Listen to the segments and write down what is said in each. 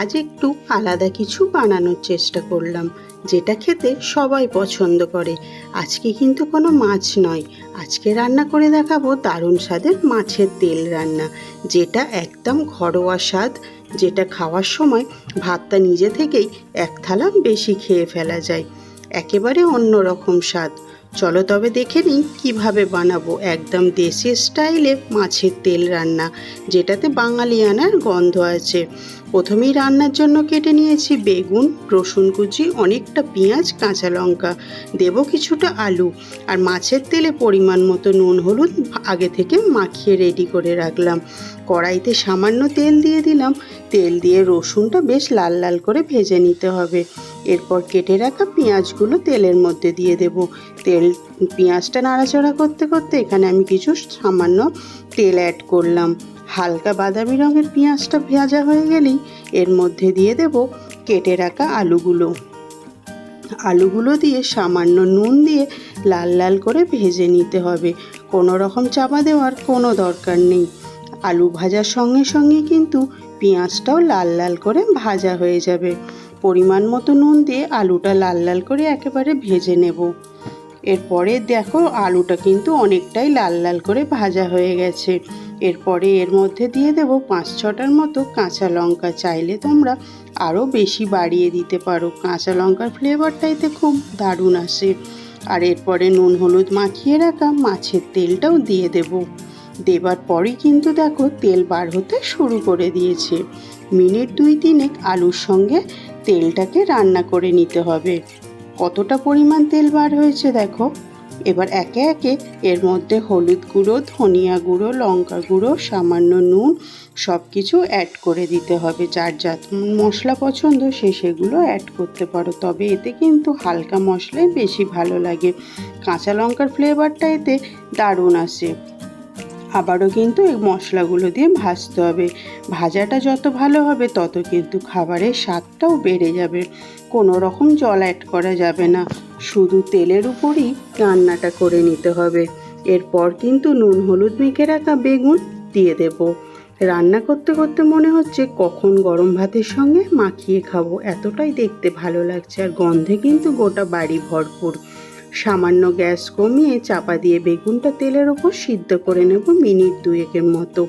আজ একটু আলাদা কিছু বানানোর চেষ্টা করলাম, যেটা খেতে সবাই পছন্দ করে। আজকে কিন্তু কোনো মাছ নয়। আজকে রান্না করে দেখাবো দারুণ স্বাদের মাছের তেল রান্না, যেটা একদম ঘরোয়া স্বাদ, যেটা খাওয়ার সময় ভাতটা নিজে থেকেই এক থালা বেশি খেয়ে ফেলা যায়। একেবারে অন্য রকম স্বাদ। চলো তবে দেখে নিই কীভাবে বানাবো একদম দেশি স্টাইলে মাছের তেল রান্না, যেটাতে বাঙালিয়ানার গন্ধ আছে। প্রথমেই রান্নার জন্য কেটে নিয়েছি বেগুন, রসুন কুচি, অনেকটা পেঁয়াজ, কাঁচা লঙ্কা। দেবো কিছুটা আলু। আর মাছের তেলে পরিমাণ মতো নুন, হলুদ আগে থেকে মাখিয়ে রেডি করে রাখলাম। কড়াইতে সামান্য তেল দিয়ে দিলাম। তেল দিয়ে রসুনটা বেশ লাল লাল করে ভেজে নিতে হবে। এরপর কেটে রাখা পেঁয়াজগুলো তেলের মধ্যে দিয়ে দেব। তেল, পেঁয়াজটা নাড়াচাড়া করতে করতে এখানে আমি কিছু সামান্য তেল অ্যাড করলাম। হালকা বাদামি রঙের পেঁয়াজটা ভাজা হয়ে গেলেই এর মধ্যে দিয়ে দেব কেটে রাখা আলুগুলো। আলুগুলো দিয়ে সামান্য নুন দিয়ে লাল লাল করে ভেজে নিতে হবে। কোনো রকম চাপা দেওয়ার কোনো দরকার নেই। আলু ভাজার সঙ্গে সঙ্গে কিন্তু পেঁয়াজটাও লাল লাল করে ভাজা হয়ে যাবে। পরিমাণ মতো নুন দিয়ে আলুটা লাল লাল করে একেবারে ভেজে নেব। এরপরে দেখো আলুটা কিন্তু অনেকটাই লাল লাল করে ভাজা হয়ে গেছে। এরপরে এর মধ্যে দিয়ে দেব পাঁচ ছটার মতো কাঁচা লঙ্কা। চাইলে তোমরা আরও বেশি বাড়িয়ে দিতে পারো। কাঁচা লঙ্কার ফ্লেভারটা এতে খুব দারুণ আসে। আর এরপরে নুন হলুদ মাখিয়ে রাখা মাছের তেলটাও দিয়ে দেব। দেবার পরেই কিন্তু দেখো তেল বার হতে শুরু করে দিয়েছে। মিনিট দুই তিনেক আলুর সঙ্গে তেলটাকে রান্না করে নিতে হবে। কতটা পরিমাণ তেল বার হয়েছে দেখো? এবার একে একে এর মধ্যে হলুদ গুঁড়ো, ধনিয়া গুঁড়ো, লঙ্কা গুঁড়ো, সামান্য নুন সব কিছু অ্যাড করে দিতে হবে। যার যা মশলা পছন্দ সে সেগুলো অ্যাড করতে পারো। তবে এতে কিন্তু হালকা মশলাই বেশি ভালো লাগে। কাঁচা লঙ্কার ফ্লেভারটা এতে দারুণ আসে। আবারও কিন্তু এই মশলাগুলো দিয়ে ভাজতে হবে। ভাজাটা যত ভালো হবে, তত কিন্তু খাবারের স্বাদটাও বেড়ে যাবে। কোনো রকম জল অ্যাড করা যাবে না। শুধু তেলের উপরই রান্নাটা করে নিতে হবে। এরপর কিন্তু নুন, হলুদ মেখে রাখা বেগুন দিয়ে দেব। রান্না করতে করতে মনে হচ্ছে কখন গরম ভাতের সঙ্গে মাখিয়ে খাব। এতটাই দেখতে ভালো লাগছে আর গন্ধে কিন্তু গোটা বাড়ি ভরপুর। সামান্য গ্যাস কমিয়ে চাপা দিয়ে বেগুনটা তেলের ওপর সিদ্ধ করে নেব মিনিট দুয়েকের মতো।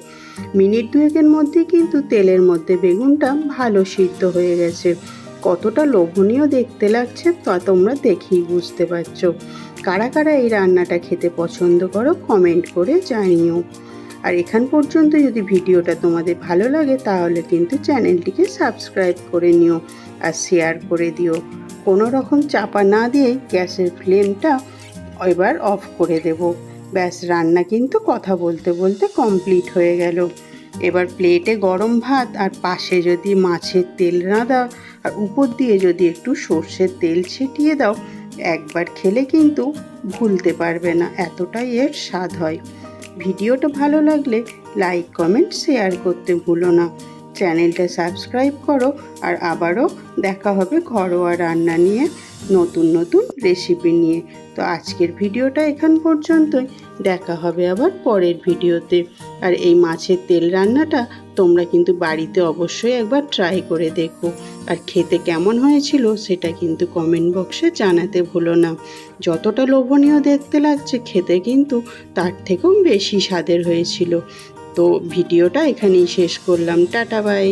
মিনিট দুয়েকের মধ্যে কিন্তু তেলের মধ্যে বেগুনটা ভালো সিদ্ধ হয়ে গেছে। কতটা লোভনীয় দেখতে লাগছে তা তোমরা দেখেই বুঝতে পারছ। কারা কারা এই রান্নাটা খেতে পছন্দ করো কমেন্ট করে জানিও। আর এখান পর্যন্ত যদি ভিডিওটা তোমাদের ভালো লাগে তাহলে কিন্তু চ্যানেলটিকে সাবস্ক্রাইব করে নিও আর শেয়ার করে দিও। কোনো রকম চাপা না দিয়ে গ্যাসের ফ্লেমটা এবার অফ করে দেব। ব্যাস, রান্না কিন্তু কথা বলতে বলতে কমপ্লিট হয়ে গেল। এবার প্লেটে গরম ভাত আর পাশে যদি মাছের তেল না দাও আর উপর দিয়ে যদি একটু সর্ষের তেল ছিটিয়ে দাও, একবার খেলে কিন্তু ভুলতে পারবে না, এতটাই এর স্বাদ হয়। ভিডিওটা ভালো লাগলে লাইক, কমেন্ট, শেয়ার করতে ভুলো না। চ্যানেলটা সাবস্ক্রাইব করো আর আবারও দেখা হবে ঘরোয়া রান্না নিয়ে, নতুন নতুন রেসিপি নিয়ে। তো আজকের ভিডিওটা এখান পর্যন্তই। দেখা হবে আবার পরের ভিডিওতে। আর এই মাছের তেল রান্নাটা তোমরা কিন্তু বাড়িতে অবশ্যই একবার ট্রাই করে দেখো। আর খেতে কেমন হয়েছিল সেটা কিন্তু কমেন্ট বক্সে জানাতে ভুলো না। যতটা লোভনীয় দেখতে লাগছে খেতে কিন্তু তার থেকেও বেশি স্বাদের হয়েছিল। তো ভিডিওটা এখানেই শেষ করলাম। Tata bye.